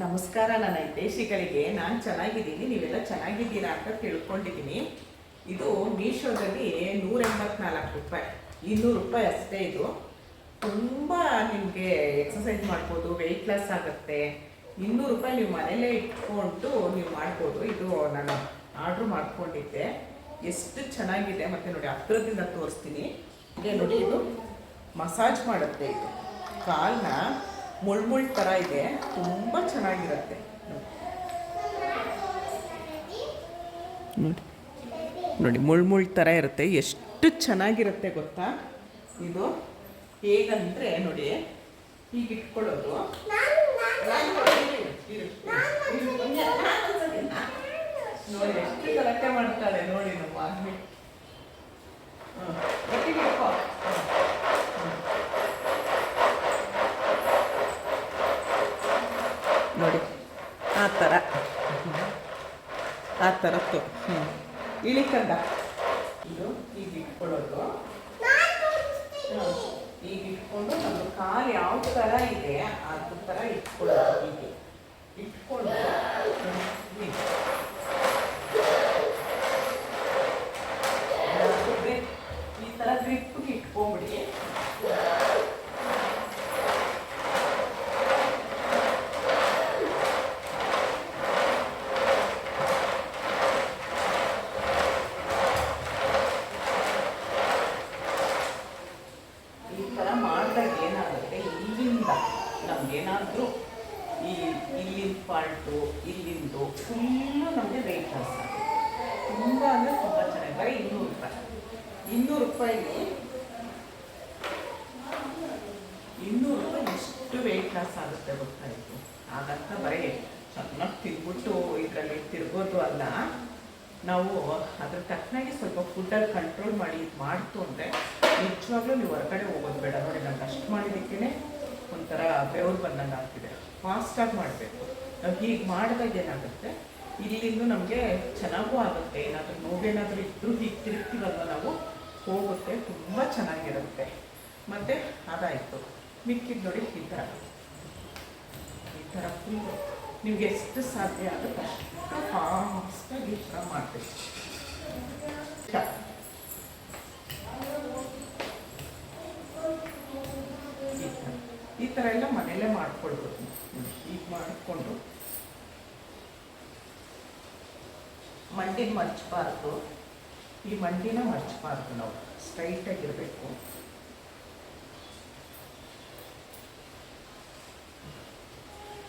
ನಮಸ್ಕಾರ, ನನ್ನ ಹಿತೈಷಿಗಳಿಗೆ ನಾನು ಚೆನ್ನಾಗಿದ್ದೀನಿ, ನೀವೆಲ್ಲ ಚೆನ್ನಾಗಿದ್ದೀರಾ ಅಂತ ತಿಳ್ಕೊಂಡಿದ್ದೀನಿ. ಇದು ಮೀಶೋದಲ್ಲಿ ನೂರ ಎಂಬತ್ನಾಲ್ಕು ರೂಪಾಯಿ, ಇನ್ನೂರು ರೂಪಾಯಿ ಅಷ್ಟೇ ಇದು. ತುಂಬ ನಿಮಗೆ ಎಕ್ಸಸೈಸ್ ಮಾಡ್ಬೋದು ವೆಯ್ಟ್ ಲಾಸ್ ಆಗುತ್ತೆ. ಇನ್ನೂರು ರೂಪಾಯಿ ನೀವು ಮನೇಲೇ ಇಟ್ಕೊಂಡು ನೀವು ಮಾಡ್ಬೋದು. ಇದು ನಾನು ಆರ್ಡ್ರ್ ಮಾಡ್ಕೊಂಡಿದ್ದೆ. ಎಷ್ಟು ಚೆನ್ನಾಗಿದೆ ಮತ್ತು ನೋಡಿ ಹತ್ತಿರದಿಂದ ತೋರಿಸ್ತೀನಿ. ಇದೆ ನೋಡಿ, ಇದು ಮಸಾಜ್ ಮಾಡುತ್ತೆ ಇದು. ಕಾಲನ್ನ ಮುಳ್ಮುಳ್ ಥರ ಇದೆ. ತುಂಬ ಚೆನ್ನಾಗಿರುತ್ತೆ. ನೋಡಿ. ನೋಡಿ ಮುಳ್ಮುಳ್ ಥರ ಇರುತ್ತೆ. ಎಷ್ಟು ಚೆನ್ನಾಗಿರುತ್ತೆ ಗೊತ್ತಾ? ಇದು ಹೇಗಂದರೆ ನೋಡಿ ಹೀಗೆ ಇಟ್ಕೊಳ್ಳೋದು. ನೋಡಿ ಎಷ್ಟು ಗಲಾಟೆ ಮಾಡ್ತಾಳೆ ನೋಡಿ ನಮ್ಮ ಮಮ್ಮಿ ಹ್ಮ್. ಗಟ್ಟಿಗೆ ಹಿಡ್ಕೊ. ಹ್ಮ್. ನೋಡಿ ಆ ಥರ ಆ ಥರದ್ದು ಹ್ಞೂ ಇಳಿಕಂಡ ಇದು ಈಗ ಇಟ್ಕೊಳ್ಳೋದು. ಈಗ ಇಟ್ಕೊಂಡು ನಮ್ಮ ಕಾಲು ಯಾವ ಥರ ಇದೆ ಅದ್ರ ಥರ ಇಟ್ಕೊಳ್ಳೋದು ಹೀಗೆ. ಇಟ್ಕೊಂಡು ಹ್ಮ್, ಹೀಗೆ. grip- ಈ ಥರ ಗ್ರಿಪ್ಗೆ ಇಟ್ಕೊಂಬಿಡಿ ಈ ಥರ ಮಾಡಿದಾಗ ಏನಾಗುತ್ತೆ ಇಲ್ಲಿಂದ ನಮಗೇನಾದರೂ ಈ ಇಲ್ಲಿನ ಪಾರ್ಟು, ಇಲ್ಲಿಂದು ಫುಲ್ಲು ನಮಗೆ ವೆಯ್ಟ್ ಲಾಸ್ ಆಗುತ್ತೆ. ತುಂಬ ಅಂದರೆ ತುಂಬ ಚೆನ್ನಾಗಿ. ಬರೀ ಇನ್ನೂರು ರೂಪಾಯಿ. ಇನ್ನೂರು ರೂಪಾಯಿಗೆ ಇನ್ನೂರು ರೂಪಾಯಿ ಎಷ್ಟು ವೆಯ್ಟ್ ಲಾಸ್ ಆಗುತ್ತೆ ಗೊತ್ತಾಯಿತು ಹಾಗಂತ ಬರೀ ಚೆನ್ನಾಗಿ ತಿಂದ್ಬಿಟ್ಟು ಇದರಲ್ಲಿ ತಿರ್ಗೋದು ಅಲ್ಲ. ನಾವು ಅದ್ರ ತಕ್ಕನಾಗಿ ಸ್ವಲ್ಪ ಫುಡ್ಡಲ್ಲಿ ಕಂಟ್ರೋಲ್ ಮಾಡಿ ಮಾಡ್ತು ಅಂದರೆ ನಿಜವಾಗ್ಲೂ ನೀವು ಹೊರಗಡೆ ಹೋಗೋದು ಬೇಡ. ನೋಡಿ ನಾನು ಕಷ್ಟ ಮಾಡಿದ್ದಕ್ಕೇ ಒಂಥರ ಬೆವರು ಬಂದಂಗೆ ಆಗ್ತಿದೆ ಫಾಸ್ಟಾಗಿ ಮಾಡಬೇಕು. ನಾವು ಹೀಗೆ ಮಾಡಿದಾಗ ಏನಾಗುತ್ತೆ? ಇಲ್ಲಿಂದ ನಮಗೆ ಚೆನ್ನಾಗೂ ಆಗುತ್ತೆ. ಏನಾದರೂ ನೋವೇನಾದರೂ ಇದ್ದರೂ ಹೀಗೆ ತಿರುಗ್ತೀವಲ್ವ ನಾವು? ಹೋಗುತ್ತೆ. ತುಂಬ ಚೆನ್ನಾಗಿರುತ್ತೆ. ಮತ್ತು ಅದಾಯಿತು. ಮಿಕ್ಕಿದ್ದು ನೋಡಿ ಈ ಥರ. ಈ ಥರ ಫುಲ್ಲು ನಿಮ್ಗೆ ಎಷ್ಟು ಸಾಧ್ಯ ಆಗುತ್ತೆ ಅಷ್ಟು ಫಾಸ್ಟಾಗಿ ಈ ಥರ ಮಾಡಬೇಕು ಈ ಥರ ಈ ಥರ ಎಲ್ಲ ಮನೆಯಲ್ಲೇ ಮಾಡ್ಕೊಳ್ಬೋದು ಈಗ ಮಾಡಿಕೊಂಡು ಮಂಡಿನ ಮರ್ಚಬಾರ್ದು. ಈ ಮಂಡಿನ ಮರ್ಚಬಾರ್ದು ನಾವು. ಸ್ಟ್ರೈಟಾಗಿರಬೇಕು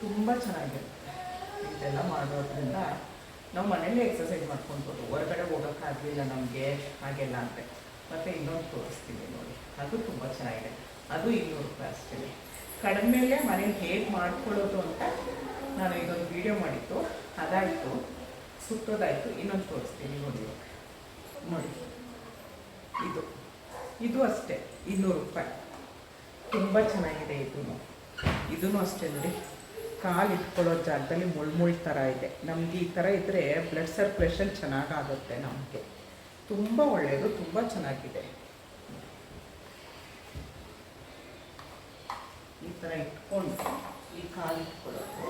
ತುಂಬ ಚೆನ್ನಾಗಿರುತ್ತೆ ಇದೆಲ್ಲ ಮಾಡೋದ್ರಿಂದ ನಾವು ಮನೇಲಿ ಎಕ್ಸಸೈಸ್ ಮಾಡ್ಕೊಳ್ಬೋದು. ಹೊರಗಡೆ ಹೋಗೋಕ್ಕಾಗಲಿಲ್ಲ ನಮಗೆ, ಹಾಗೆಲ್ಲ ಅಂದರೆ ಮತ್ತು ಇನ್ನೊಂದು ತೋರಿಸ್ತೀನಿ ನೋಡಿ. ಅದು ತುಂಬ ಚೆನ್ನಾಗಿದೆ. ಅದು ಇನ್ನೂರು ರೂಪಾಯಿ ಅಷ್ಟೇ. ಕಡಿಮೆಲೆ ಮನೇಲಿ ಹೇಗೆ ಮಾಡ್ಕೊಳ್ಳೋದು ಅಂತ ನಾನು ಇದೊಂದು ವಿಡಿಯೋ ಮಾಡಿತ್ತು ಅದಾಯಿತು. ಸುತ್ತೋದಾಯಿತು ಇನ್ನೊಂದು ತೋರಿಸ್ತೀನಿ ನೋಡಿ. ನೋಡಿ. ಇದು. ಇದು ಅಷ್ಟೇ. ಇನ್ನೂರು ರೂಪಾಯಿ. ತುಂಬ ಚೆನ್ನಾಗಿದೆ ಇದೂ. ಇದೂ ಅಷ್ಟೇ ನೋಡಿ. ಕಾಲು ಇಟ್ಕೊಳ್ಳೋ ಜಾಗದಲ್ಲಿ ಮುಳ್ಮುಳ್ ಥರ ಇದೆ. ನಮ್ಗೆ ಈ ಥರ ಇದ್ದರೆ ಬ್ಲಡ್ ಸರ್ಕ್ಯುಲೇಷನ್ ಚೆನ್ನಾಗಾಗುತ್ತೆ ನಮಗೆ. ತುಂಬ ಒಳ್ಳೆಯದು ತುಂಬ ಚೆನ್ನಾಗಿದೆ ಈ ಥರ ಇಟ್ಕೊಂಡು ಈ ಕಾಲು ಇಟ್ಕೊಳ್ಳೋದು.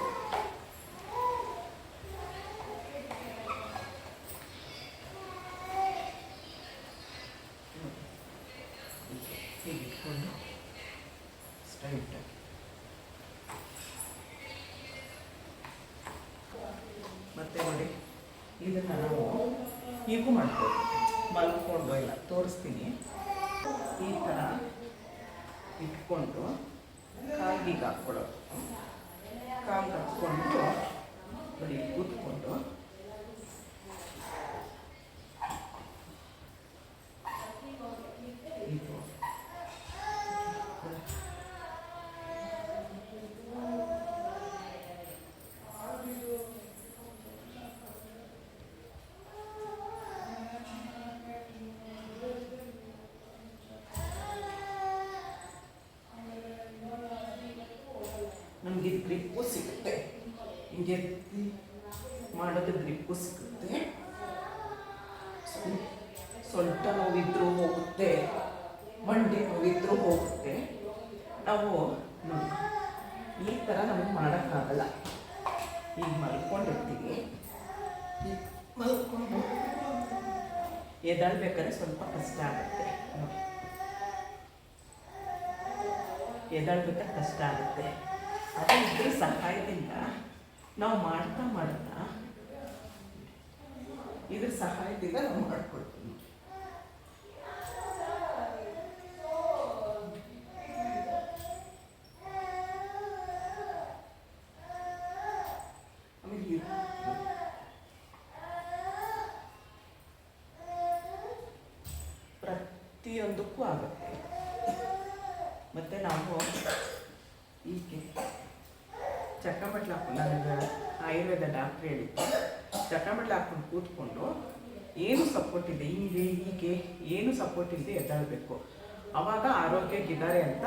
ಹೀಗೆ ಇಟ್ಕೊಂಡು ಮತ್ತೆ ನೋಡಿ, ಇದನ್ನು ನಾವು ಹೀಗೂ ಮಾಡ್ಬೋದು ಮಲ್ಕೊಂಡು ಇಲ್ಲ, ತೋರಿಸ್ತೀನಿ. ಈ ಥರ ಇಟ್ಕೊಂಡು ಕಾಲಿಗೆ ಹಾಕ್ಕೊಳ್ಳೋದು ಕಾಲಿಗೆ ಹಾಕ್ಕೊಂಡು ನೋಡಿ ಕೂತ್ಕೊಂಡು ನಮಗೆ ಗ್ರಿಪ್ಪು ಸಿಗುತ್ತೆ. ಹಿಂಗೆ ಮಾಡೋದು ಗ್ರಿಪ್ಪು ಸಿಗುತ್ತೆ. ಸೊಂಟ ನೋವಿದ್ರೂ ಹೋಗುತ್ತೆ, ಮಂಡಿ ನೋವಿದ್ರೂ ಹೋಗುತ್ತೆ. ನಾವು ನೋಡಿ, ಈ ಥರ ನಮಗೆ ಮಾಡೋಕ್ಕಾಗಲ್ಲ. ಈಗ ಮಲ್ಕೊಂಡಿರ್ತೀವಿ. ಮಲ್ಕೊಂಡು ಎದ್ದಾಳ್ಬೇಕಾದ್ರೆ ಸ್ವಲ್ಪ ಕಷ್ಟ ಆಗುತ್ತೆ. ಎದ್ದಾಳ್ಬೇಕಾದ್ರೆ ಕಷ್ಟ ಆಗುತ್ತೆ. ಅದು ಇದ್ರ ಸಹಾಯದಿಂದ ನಾವು ಮಾಡ್ತಾ ಮಾಡ್ತಾ ಇದ್ರ ಸಹಾಯದಿಂದ ನಾವು ಮಾಡ್ಕೊಳ್ತೀವಿ. ಪ್ರತಿಯೊಂದಕ್ಕೂ ಆಗುತ್ತೆ. ಮತ್ತು ನಾವು ಹೀಗೆ ಚಕ್ಕಮಟ್ಲು ಹಾಕೊಂಡು ನನಗೆ ಆಯುರ್ವೇದ ಡಾಕ್ಟ್ರ್ ಹೇಳಿದ್ದು ಚಕ್ಕಮಟ್ಲು ಹಾಕೊಂಡು ಕೂತ್ಕೊಂಡು ಏನು ಸಪೋರ್ಟ್ ಇದೆ ಹಿಂಗೆ, ಹೀಗೆ, ಏನು ಸಪೋರ್ಟ್ ಇಲ್ಲದೆ ಎದ್ದಾಳಬೇಕು. ಅವಾಗ ಆರೋಗ್ಯಕ್ಕಿದ್ದಾರೆ ಅಂತ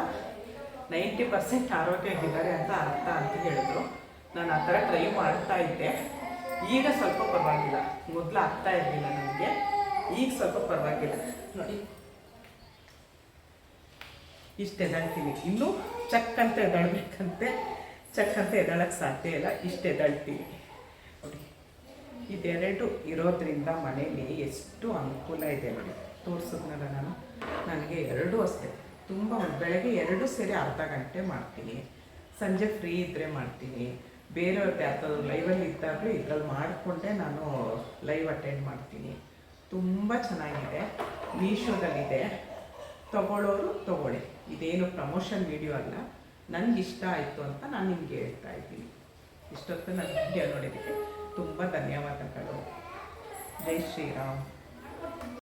ನೈಂಟಿ ಪರ್ಸೆಂಟ್ ಆರೋಗ್ಯಕ್ಕಿದ್ದಾರೆ ಅಂತ ಅರ್ಥ ಅಂತ ಹೇಳಿದ್ರು. ನಾನು ಆ ಥರ ಟ್ರೈ ಮಾಡ್ತಾ ಇದ್ದೆ. ಈಗ ಸ್ವಲ್ಪ ಪರವಾಗಿಲ್ಲ. ಮೊದಲು ಆಗ್ತಾ ಇರಲಿಲ್ಲ ನನಗೆ. ಈಗ ಸ್ವಲ್ಪ ಪರವಾಗಿಲ್ಲ. ನೋಡಿ. ಇಷ್ಟು ಇನ್ನೂ ಚಕ್ ಅಂತ ಚಕ್ ಅಂತ ಎದ್ದಾಳಕ್ಕೆ ಸಾಧ್ಯ ಇಲ್ಲ, ಇಷ್ಟು ಎದ್ದಾಳ್ತೀನಿ ನೋಡಿ, ಇದೆರಡು ಇರೋದ್ರಿಂದ ಮನೇಲಿ ಎಷ್ಟು ಅನುಕೂಲ ಇದೆ ನೋಡಿ. ತೋರಿಸಿದ್ನಲ್ಲ ನಾನು? ನನಗೆ ಎರಡೂ ಅಷ್ಟೇ. ತುಂಬ ಬೆಳಗ್ಗೆ ಎರಡು ಸೇರಿ ಅರ್ಧ ಗಂಟೆ ಮಾಡ್ತೀನಿ. ಸಂಜೆ ಫ್ರೀ ಇದ್ದರೆ ಮಾಡ್ತೀನಿ. ಬೇರೆಯವ್ರದ್ದು ಯಾವ್ದಾದ್ರು ಲೈವಲ್ಲಿ ಇದ್ದಾಗಲೂ ಇದ್ರಲ್ಲಿ ಮಾಡಿಕೊಂಡೇ ನಾನು ಲೈವ್ ಅಟೆಂಡ್ ಮಾಡ್ತೀನಿ. ತುಂಬ ಚೆನ್ನಾಗಿದೆ. ಮೀಶೋದಲ್ಲಿದೆ ತಗೊಳ್ಳೋರು ತಗೊಳ್ಳಿ. ಇದೇನು ಪ್ರಮೋಷನ್ ವಿಡಿಯೋ ಅಲ್ಲ. ನನಗೆ ಇಷ್ಟ ಆಯಿತು ಅಂತ ನಾನು ನಿಮಗೆ ಹೇಳ್ತಾ ಇದ್ದೀನಿ. ಇಷ್ಟೊತ್ತು ನನ್ನ ವಿಡಿಯೋ ನೋಡಿದ್ದಕ್ಕೆ ತುಂಬ ಧನ್ಯವಾದಗಳು. ಜೈ ಶ್ರೀರಾಮ್.